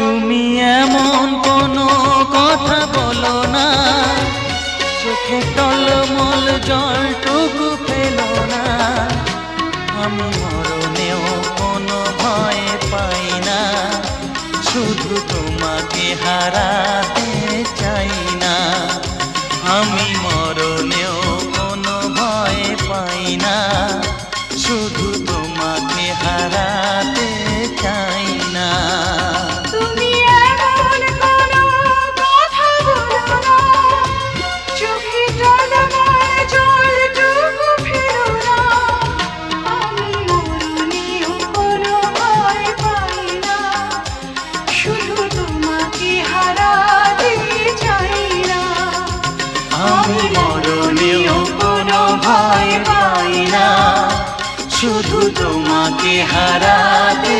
তুমি এমন কোনো কথা বলো না। চোখে টলমল জলটুকু ফেলো না। আমি মরণেও কোনো ভয় পাই না। শুধু তোমাকে হারাতে চাই না। আমি মরণেও কোনো ভয় পাই না। শুধু তোমাকে হারাতে মরণেও কোনো ভয় পাই না। শুধু তোমাকে হারাতে